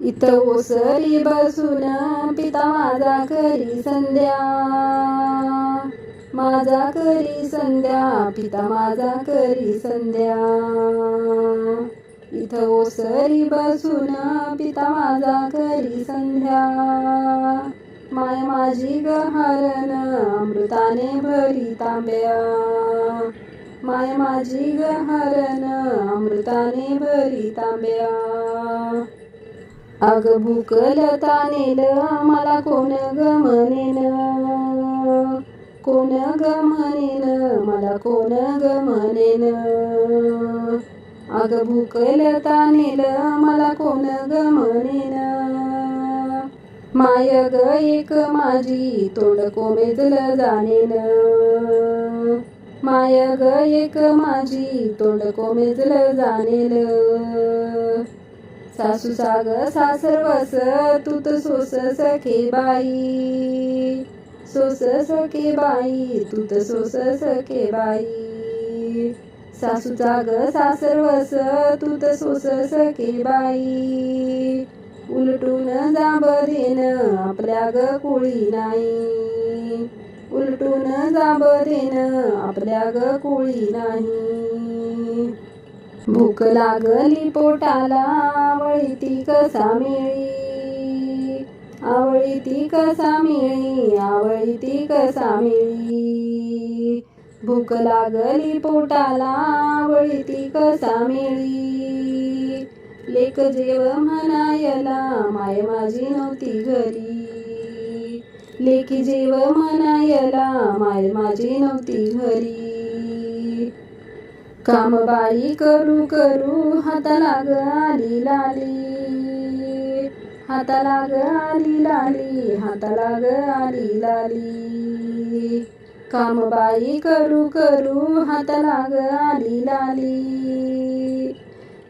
इथं ओसरी बसून पिता माझा करी संध्या. माझा करी संध्या पिता माझा करी संध्या. इथं ओसरी बसून पिता माझा करी संध्या. माय माझी गहरण अमृताने भरी तांब्या. माय माझी गहरण अमृताने भरी तांब्या. अग भूकलता नेल मला कोण गमनेन कोण गमनेन मला कोण गमनेन अग भूकल नेल मला कोण गमनेन माय ग एक माझी तोंड कोमेजल जाणेन. माय ग एक माझी तोंड कोमेजल जाणेल. सासू साग सासर वस तूत सोस सखे बाई. सोस सखे बाई तूत सोस सखे बाई. सासू ग सासर वस तर सोस सखे बाई. उलटून जांबरेन आपल्या ग कुळी नाही. उलटून जांबरेन आपल्या ग कोळी नाही. भूक लागली पोटाला आवळी ती कसा मिळी आवळी ती कसा मिळी आवळी ती कसा मिळी भूक लागली पोटाला आवळी ती कसा मिळी लेक जेव म्हणायला माय माझी नव्हती घरी. लेखी जेव म्हणायला माय माझी नव्हती घरी. कामबाई करू करू हाताला ग आली लाली. हाताला ग आली लाली हाताला ग आली लाली. कामबाई करू करू हाताला ग आली लाली.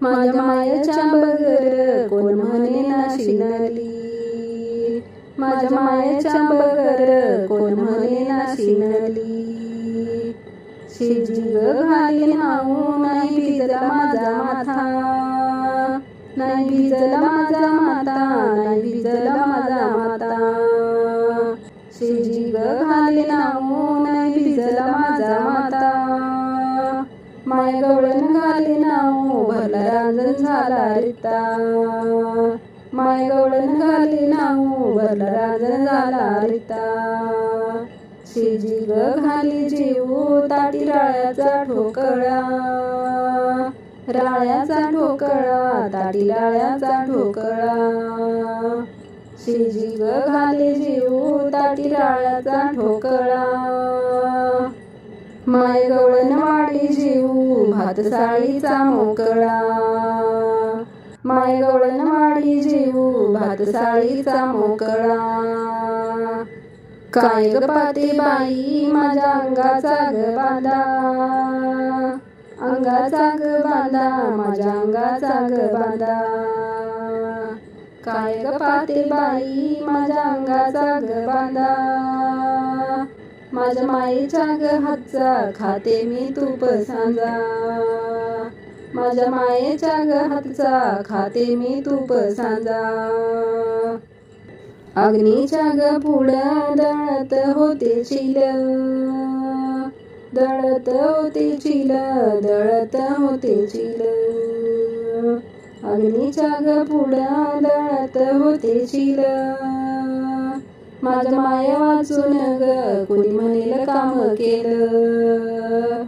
माझ्या मायाच्या बगर कोण म्हणे ना शिनली. माझ्या मायाच्या बगर कोण म्हणे ना शिनली. शिवजी ग घाली नाऊ नाही भिजला माझा माथा. नाही भिजला माझा माता नाही भिजला माझा माता शिवजी ग घाली नाऊ नाही भिजला माझा माता माय गवळण घाली नाऊ भरला रांजण झाला रिता. माय गवळण घाली नाऊ भरला रांजण झाला रिता. शिजिल खाली घाली ताटी राळ्याचा ठोकळा. राळ्याचा ठोकळा ताटी राळ्याचा ठोकळा. शिजिल खाली घाली ताटी राळ्याचा ठोकळा. माय गवळण वाडी जेवू भात साळीचा मोकळा. माय गवळण वाडी जेवू भात साळीचा मोकळा. काय ग पाते बाई माझ्या अंगाचा ग बांधा. अंगाचा ग बांधा माझ्या अंगाचा ग बांधा. काय ग पाते बाई माझ्या अंगाचा ग बांधा. माझ्या माईच्या ग हातचा खाते मी तूप सांजा. माझ्या मायेच्या ग हातचा खाते मी तूप सांजा. अग्नीच्या ग पुढं दळत होते चिल दळत होते चिल दळत होते चिल अग्नीच्या ग पुढं दळत होते चिल माझ्या माया वाचून ग कोणी म्हणेल काम केलं.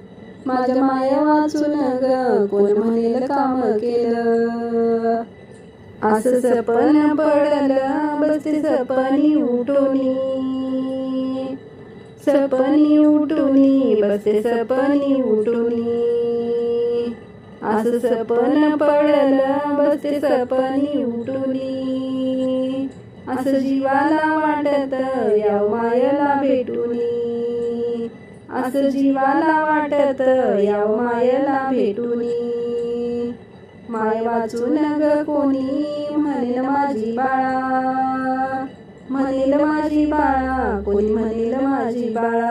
माझ्या माया वाचून ग कोण म्हणेल काम केलं. असं सपन पडलं बसते सपनी उठोनी. सपनी उठोनी बसते सपनी उठोनी. असं सपन पडलं बसते सपनी उठोनी. असं जीवाला वाटत या मायला भेटूनी. असं जीवाला वाटत या मायला भेटूनी. माय वाचून ग कोणी? म्हणेल माझी बाळा. म्हणेल माझी बाळा. कोणी म्हणेल माझी बाळा?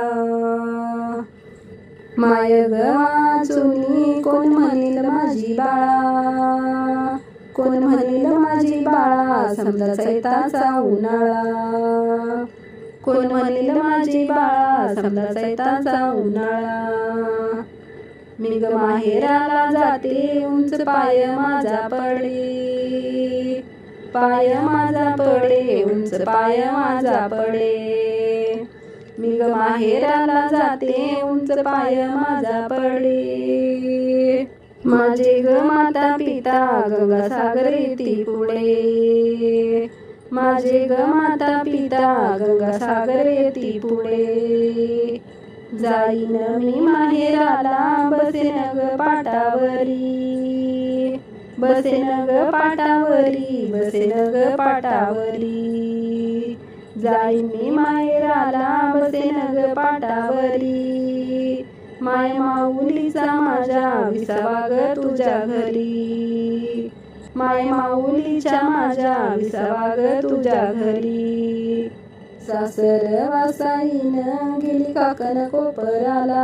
माय ग वाचुनी कोण म्हणेल माझी बाळा? कोण म्हणेल माझी बाळा? समजा चैताचा उन्हाळा. कोण म्हणेल माझी बाळा? समजा चैताचा उन्हाळा. मी माहेराला जाते उंच पाय माझा पडे. पाय माझा पडे उंच पाय माझा पडे. मी माहेराला जाते उंच पाय माझा पडे. माझे ग माता पिता गंगासागर येती पुढे. माझे ग माता पिता गंगासागर येती पुढे. जाईन मी माहेराला बसेन ग पाटावरी. बसेन ग पाटावरी बसेन ग पाटावरी. जाईन मी माहेराला बसेन ग पाटावरी. माय माऊलीचा माझ्या विसावा ग तुझ्या घरी. माय माऊलीच्या माझ्या विसावा ग तुझ्या घरी. सासर वासाईन गेली काकन कोपराला.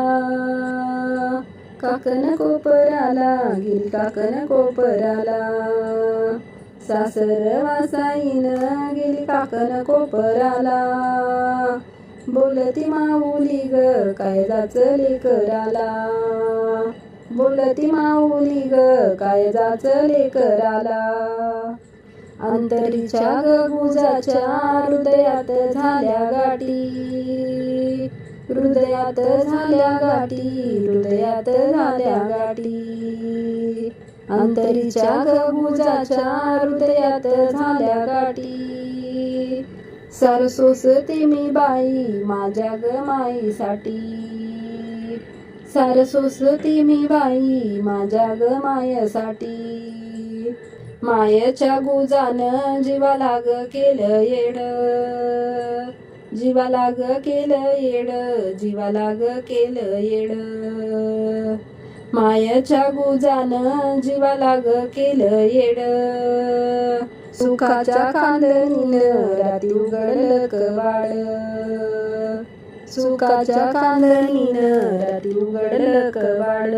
काकन कोपराला गेली काकन कोपराला. सासर वासाईन गेली काकन कोपराला. बोलती माऊली ग काय जाचली कराला. बोलती माऊली ग काय जाचले कराला. अंतरीच्या ग गुजाच्या हृदयात झाल्या गाठी. हृदयात झाल्या गाठी हृदयात झाल्या गाठी. अंतरीच्या ग गुजाच्या हृदयात झाल्या गाठी. सरसोसते मी बाई माझ्या ग माईसाठी. सरसोसते मी बाई माझ्या ग मायासाठी. मायेच्या गुजानं जीवा लाग केलं येड. जीवा लाग केलं येड जीवा लाग केलं येड. मायेच्या गुजान जीवा लाग केलं येड. सुखाच्या कांदनीन राती उघडलं कवाड सुखाच्या कांदणीनं राती उघडलं कवाड